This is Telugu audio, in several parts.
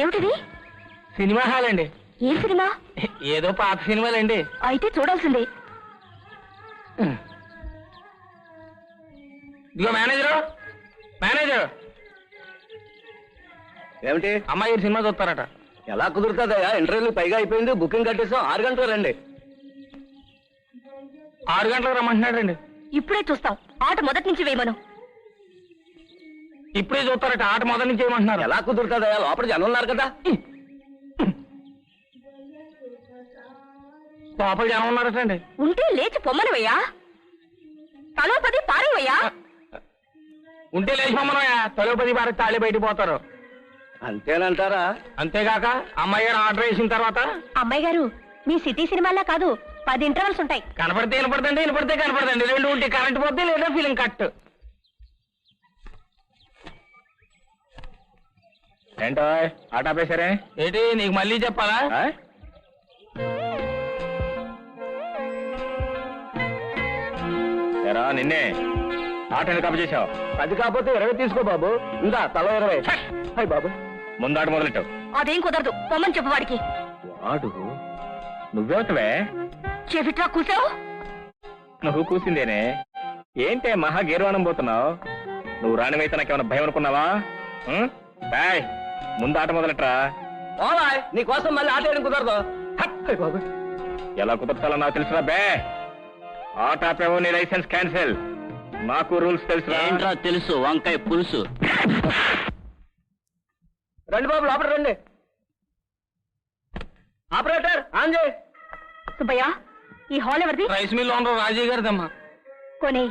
ఏమిటిది? సినిమా హాల్ అండి. ఏం సినిమా? ఏదో పాత సినిమాలండి. అయితే చూడాల్సిందే. ఇదిగో మేనేజరు మేనేజర్. ఏమిటి? అమ్మాయి గారు సినిమా చూస్తారట. ఎలా కుదురుతుందయ్యా? ఇంటర్వ్యూ పైగా అయిపోయింది బుకింగ్ కట్టేసాం ఆరు గంటలు రండి. ఆరు గంటలకు రమ్మంటున్నాడండి. ఇప్పుడే చూస్తాం. ఆట మొదటి నుంచి వేయమను. ఇప్పుడే చూస్తారట ఆట మొదటి నుంచి చేయమంటున్నారు ఎలా కుదురుతుందయ్యా లోపల జనం ఉన్నారు కదా. లోపల జనం ఉన్నారటండి. ఉంటే లేచి పొమ్మనవయ్యా. తలో పది పారేవయ్యా. ఉంటే లేచి మమ్మనయ్యా తొలి పది బారి తాళి బయటికి పోతారు. అంతేనంటారా? అంతేగాక అమ్మాయి గారు ఆర్డర్ వేసిన తర్వాత? అమ్మాయి గారు మీ సిటీ సినిమాలా కాదు పది ఇంటర్వల్స్ ఉంటాయి. కనపడితే వినపడదండి వినపడితే కనపడదండి రెండు ఉంటే కరెంట్ పోతే లేదా ఫీలింగ్ కట్. ఏంటో? ఆట ఆపేశారే? ఏంటి నీకు మళ్ళీ చెప్పాలా? ఆ? ఎరా నిన్నే ఆట ఎందుకు ఆపచేశావు అది కాకపోతే ఇరవై తీసుకో బాబు. ఇందా తల ఇరవై. హాయ్ బాబు. ముందాట మొదలెట్టావు అదేం కుదరదు. పొమ్మని చెప్పు వాడికి. వాడు? నువ్వేవటవే చెవిట్రా కూసావు? నువ్వు కూసిందేనే? ఏంటే మహా గీర్వాణం పోతున్నావు? నువ్వు రానివైతే నాకేమైనా భయం అనుకున్నావా? బాయ్. ముందు ఆట మొదలెట్రా. నీకోసం మళ్ళీ ఆట వేయడం కుదరదు. బాబు ఎలా కుదరతాలో నాకు తెలుసురా బే. ఆట ఆపేవో నీ లైసెన్స్ క్యాన్సిల్. నాకు రూల్స్ తెలుసురా. ఏంట్రా తెలుసు? వంకాయ పులుసు. రండి బాబు లోపల రండి. ఆపరేటర్ ఆన్ చేయి సుబ్బయ్య ఈ హాల్ ఎవరిది? రైస్ మిల్ ఓనర్ రాజీ గారిదమ్మా. కొనే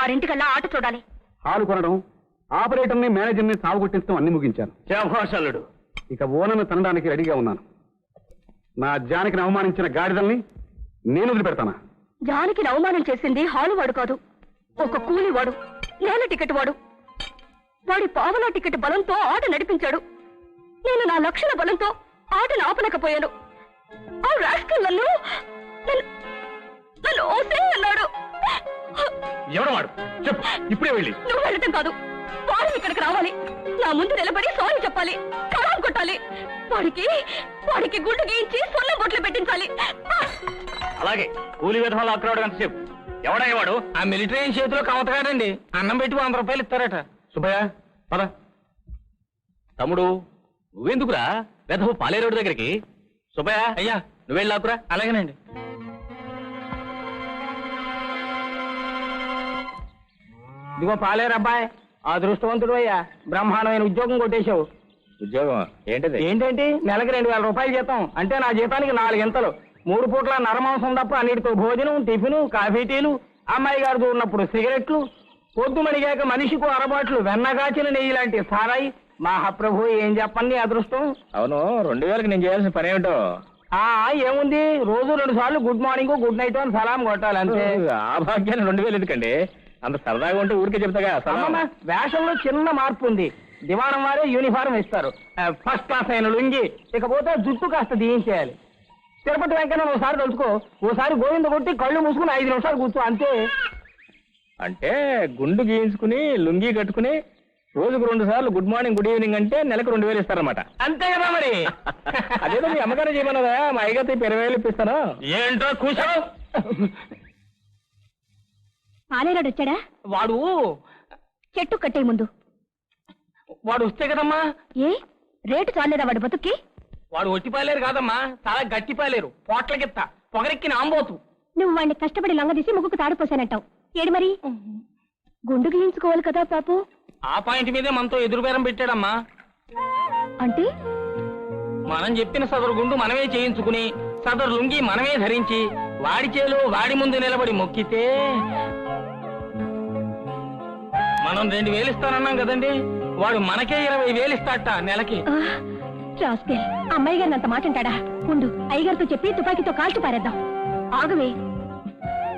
ఆరింటికల్లా ఆట చూడాలి. హాలు కొనడం ఆపరేటర్ని మేనేజర్ని సాగుకొట్టించడం అన్ని ముగించాను. శభాషలుడు. ఇక ఓనర్ను తనడానికి రెడీగా ఉన్నాను. నా జానకిని అవమానించిన గాడిదల్ని నేను వదిలిపెడతానా? జానికి అవమానం చేసింది హాలు వాడు కాదు. ఒక కూలి వాడు నేల టికెట్ వాడు. వాడి పావలా టికెట్ బలంతో ఆట నడిపించాడు. నేను నా లక్షల బలంతో ఆటను ఆపలేకపోయాను. ఆ రాస్కల్ నన్ను నన్ను- నన్ను ఓసే అన్నాడు. ఎవడవాడు చెప్పు ఇప్పుడే వెళ్ళి. నువ్వు వెళ్ళటం కాదు. వాడు ఇక్కడికి రావాలి. నా ముందు నిలబడి సారీ చెప్పాలి. కళం కొట్టాలి. వాడికి వాడికి గుండు గీయించి సొల్లం బొట్లు పెట్టించాలి. అలాగే కూలి విధంలో అక్కడ ఎంతసేపు? ఎవడయ్యవాడు ఆ మిలిటరీ చేతిలో కమతగాడండి. అన్నం పెట్టి వంద రూపాయలు ఇస్తారట. సుబ్బయ్య పద. తమ్ముడు నువ్వెందుకురా? వెధవు పాలేరోడు దగ్గరికి. సుబ్బయ్య అయ్యా. నువ్వు వెళ్ళాకురా అలాగేనండి. ఇదిగో పాలేరు అబ్బాయి. అదృష్టవంతుడు అయ్యా బ్రహ్మాండమైన ఉద్యోగం కొట్టేశావు. ఉద్యోగం? ఏంటిది? ఏంటంటే నెలకి రెండు వేల రూపాయలు జీతం. అంటే నా జీతానికి నాలుగు ఎంతలు మూడు పూట్ల నరమాంసం తప్ప అన్నిటితో భోజనం టిఫిన్ కాఫీ టీలు. అమ్మాయి గారు ఉన్నప్పుడు సిగరెట్లు. పొద్దు మణిగాక మనిషికి అరబాట్లు వెన్నగాచిన నెయ్యి లాంటి సారాయి. మహాప్రభు ఏం చెప్పండి అదృష్టం? అవును రెండు వేలకు నేను చేయాల్సిన పని ఏమిటో? ఆ ఏముంది? రోజు రెండు సార్లు గుడ్ మార్నింగ్ గుడ్ నైట్ అని సలాం కొట్టాలి అంతే ఆ భాగ్యాన్ని రెండు వేలు ఎందుకండి? అంత సరదాగా ఉంటే ఊరికే చెప్తాగా. అమ్మమ్మ, వేషంలో చిన్న మార్పు ఉంది దివాణం వారే యూనిఫారం ఇస్తారు. ఫస్ట్ క్లాస్ అయిన లుంగి. ఇకపోతే జుట్టు కాస్త దీయించేయాలి. తిరుపతి వెంకన్న ఒకసారి తెలుసుకో ఓసారి గోవింద కొట్టి కళ్ళు మూసుకుని ఐదు నిమిషాలు కూర్చో అంతే. అంటే గుండు గీయించుకుని లుంగీ కట్టుకుని రోజుకు రెండు సార్లు గుడ్ మార్నింగ్ గుడ్ ఈవినింగ్ అంటే నెలకు రెండు వేలు ఇస్తారన్నమాట. అంతే కదా మరి. అదేదో మీ అమ్మగారు చేయమన్నదా మా అయ్యగారితో ఇప్పుడు ఇరవై వేలు ఇప్పిస్తాను ఏంటో కూర్చో పాలేరాడు వచ్చాడా వాడు చెట్టు కట్టే ముందు. వాడు వస్తే కదమ్మా. ఏ? రేటు చాలేదా వాడి బతుక్కి? వాడు ఒట్టి పాలేరు కాదమ్మా. చాలా గట్టి పాలేరు. పోట్లకెత్త పొగరెక్కిన ఆంబోతు. నువ్వు వాడిని కష్టపడి లంగదీసి ముగ్గుకు తాడిపోసానంటావు ఏడు మరి? గుండు గీయించుకోవాలి కదా పాపు. ఆ పాయింట్ మీదే మనతో ఎదురు బేరం పెట్టాడమ్మా. అంటే? మనం చెప్పిన సదరు గుండు మనమే చేయించుకుని సదరు లుంగి మనమే ధరించి వాడి చేలో వాడి ముందు నిలబడి మొక్కితే మనం రెండు వేలు ఇస్తానన్నాం కదండి. వాడు మనకే ఇరవై వేలు ఇస్తాట నెలకి. ఆ, రాస్కెల్ అమ్మాయి గారిని అంత మాట అంటాడా? ఉండు అయ్యగారితో చెప్పి తుపాకీతో కాల్చి పారేద్దాం. ఆగవే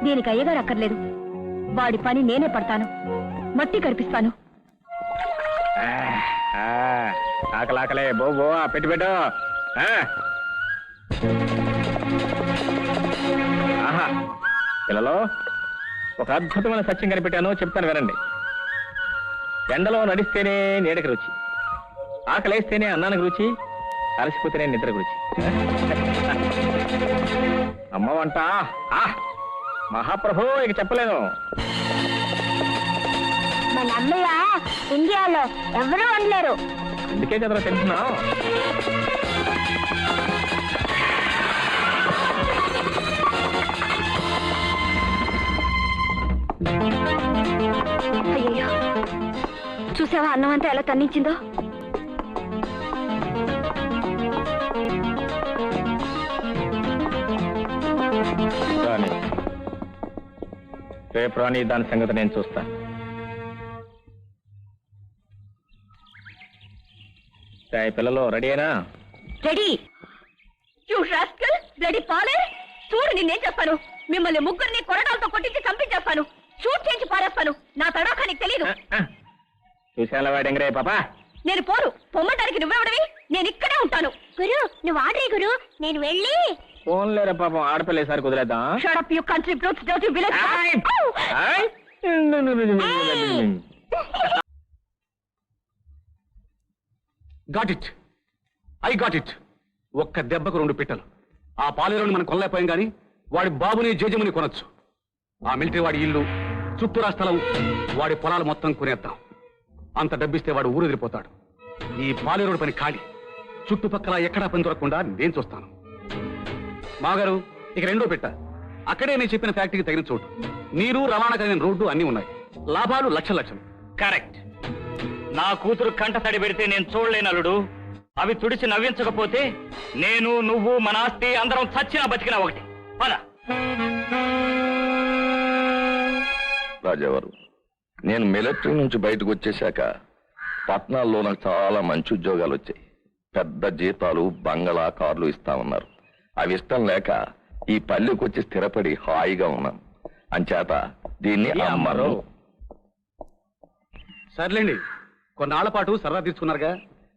దీనికి అయ్యగారు అక్కర్లేదు. వాడి పని నేనే పడతాను. మట్టి ఆ, ఆకలాకలే బో ఆ, పెట్టి. ఆహా పిల్లలో ఒక అద్భుతమైన సత్యం కనిపెట్టాను చెప్తాను వినండి. ఎండలో నడిస్తేనే నీడకి రుచి. ఆకలేస్తేనే అన్నానికి రుచి అలసిపోతేనే నిద్రకు రుచి. అమ్మ వంట! మహాప్రభు ఇక చెప్పలేను. మన అమ్మయ్య ఇండియాలో ఎవరు అనలేరు. అందుకే కదరా తెలిసిన అయ్యయ్యో చూసావా అన్నం అంతా ఎలా తన్నించిందో? రాణి రేపు రాణి దాని సంగతి నేను చూస్తా. ఈ పిల్లలు రెడీ అయినా? రెడీ. యు రాస్కల్ బ్లడీ పాలే. చూడు నిన్నేం చేస్తాను. మిమ్మల్ని ముగ్గురిని కొరడాలతో కొట్టించి చంపించేస్తాను. షూట్ చేయించి పారేస్తాను. నా తడాకా నీకు చూసాను వాడంగరే పాపా. నేను పోను. పొమ్మటానికి నువ్వెవడవి నేను ఇక్కడే ఉంటాను. గురు నువ్వు ఆర్డర్ గురు. నేను వెళ్ళి ఫోన్లేరా పాపం ఆడపిల్ల ఈసారి కుదిరేద్దాం. Shut up you country brutes dirty village ఆయ్! ఆయ్! Got it I got it ఒక్క దెబ్బకు రెండు పిట్టలు. ఆ పాలేరుని మనం కొనలేకపోయాం కానీ వాడి బాబుని జేజముని కొనొచ్చు. ఆ మిలిటరీ వాడి ఇల్లు చుట్టూరా స్థలం వాడి పొలాలు మొత్తం కొనేద్దాం. అంత డబ్బిస్తే వాడు ఊరెదిరిపోతాడు. ఈ పాలేరుడి పని ఖాళీ. చుట్టుపక్కల ఎక్కడా పని దొరకకుండా నేను చూస్తాను. మాగారు ఇక రెండో పెట్ట. అక్కడే నేను చెప్పిన ఫ్యాక్టరీకి తగిన చోటు. నీరు రవాణా కలిగిన రోడ్డు అన్నీ ఉన్నాయి. లాభాలు లక్ష లక్షలు. కరెక్ట్. నా కూతురు కంట తడి పెడితే నేను చూడలేను అల్లుడు. అవి తుడిచి నవ్వించకపోతే నేను నువ్వు మన ఆస్తి అందరం చచ్చినా బతికినా ఒకటి. పద. రాజావారు నేను మిలిటరీ నుంచి బయటకు వచ్చేశాక పట్నాల్లో నాకు చాలా మంచి ఉద్యోగాలు వచ్చాయి. పెద్ద జీతాలు బంగళా కార్లు ఇస్తామన్నారు అవి ఇష్టం లేక ఈ పల్లెకి వచ్చి స్థిరపడి హాయిగా ఉన్నాను. అంచేత దీన్ని ఏ అమ్మరు? సర్లేండి కొన్నాళ్ళ పాటు సరదా తీసుకున్నారుగా.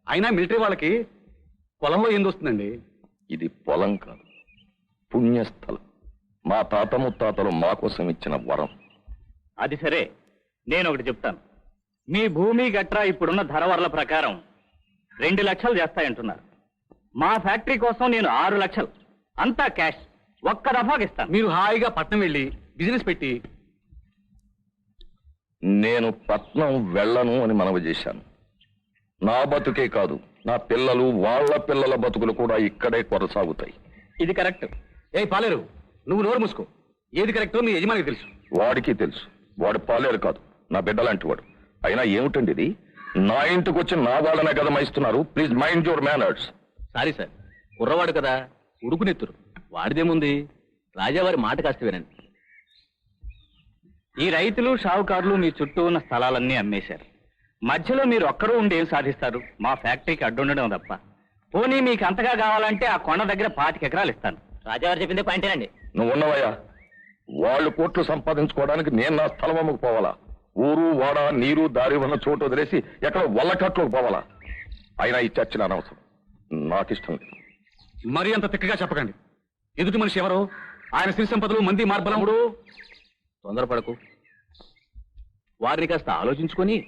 అయినా మిలిటరీ వాళ్ళకి పొలంలో ఏంది వస్తుందండి ఇది పొలం కాదు పుణ్యస్థలం. మా తాత ముత్తాతలు మా కోసం ఇచ్చిన వరం. అది సరే నేను ఒకటి చెప్తాను. మీ భూమి గట్రా ఇప్పుడున్న ధరవర్ల ప్రకారం రెండు లక్షలు చేస్తాయంటున్నారు. మా ఫ్యాక్టరీ కోసం నేను ఆరు లక్షలు. అంతా క్యాష్. ఒక్క దఫాకి ఇస్తాను. మీరు హాయిగా పట్నం వెళ్ళి బిజినెస్ పెట్టి నేను పట్నం వెళ్ళను అని మనవి చేశాను. నా బతుకే కాదు నా పిల్లలు వాళ్ళ పిల్లల బతుకులు కూడా ఇక్కడే కొనసాగుతాయి. ఇది కరెక్ట్. ఏ పాలేరు నువ్వు నోరు మూసుకో. ఏది కరెక్టో మీ యజమానికి తెలుసు. వాడికి తెలుసు. వాడు పాలేరు కాదు. నా బిడ్డలాంటి వాడు అయినా ఏమిటండి ఇది? నా ఇంటికి వచ్చి నా వాళ్ళనే కదా మైస్తున్నారు please mind your manners sorry sir కుర్రవాడు కదా ఉడుకునెత్తురు. వాడిదేముంది? రాజావారి మాట కాస్త వినండి ఈ రైతులు షావుకారులు మీ చుట్టూ ఉన్న స్థలాలన్నీ అమ్మేశారు. మధ్యలో మీరు ఒక్కరూ ఉండి ఏం సాధిస్తారు? మా ఫ్యాక్టరీకి అడ్డుండడం తప్ప. పోనీ మీకు అంతగా కావాలంటే ఆ కొండ దగ్గర పాతిక ఎకరాలు ఇస్తాను. రాజావారు చెప్పిందే పాయింటేనండి. నువ్వు ఉన్నవయ్యా వాళ్ళు కోట్లు సంపాదించుకోవడానికి నేను నా స్థలం అమ్ముకు పోవాలా ఊరు వాడ నీరు దారి ఉన్న చోటు వదిలేసి ఎక్కడ వల్లకట్లోకి పోవాలా? అయినా ఈ చర్చ అనవసరం. నాకు ఇష్టం లేదు. మరీ అంత తిక్కగా చెప్పకండి. ఎదుటి మనిషి ఎవరో? ఆయన సిరి సంపదలు మంది మార్బలముడు తొందరపడకు. వారిని కాస్త ఆలోచించుకొని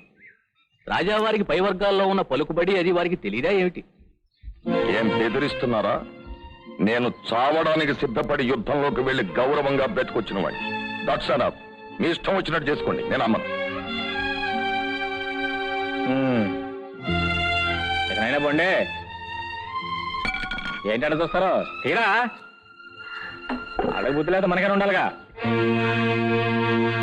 రాజావారికి పై వర్గాల్లో ఉన్న పలుకుబడి అది వారికి తెలియదా ఏమిటి? ఏం బెదిరిస్తున్నారా? నేను చావడానికి సిద్ధపడి యుద్ధంలోకి వెళ్ళి గౌరవంగా బెట్టుకొచ్చిన వాడిని. అనాఫ్ మీ ఇష్టం వచ్చినట్టు చేసుకోండి. నేను అమ్మను. ఎక్కడైనా బండే ఏంటంటే చూస్తారో? తీరా? అడగ బుద్ధి లేదా మనకైనా ఉండాలిగా.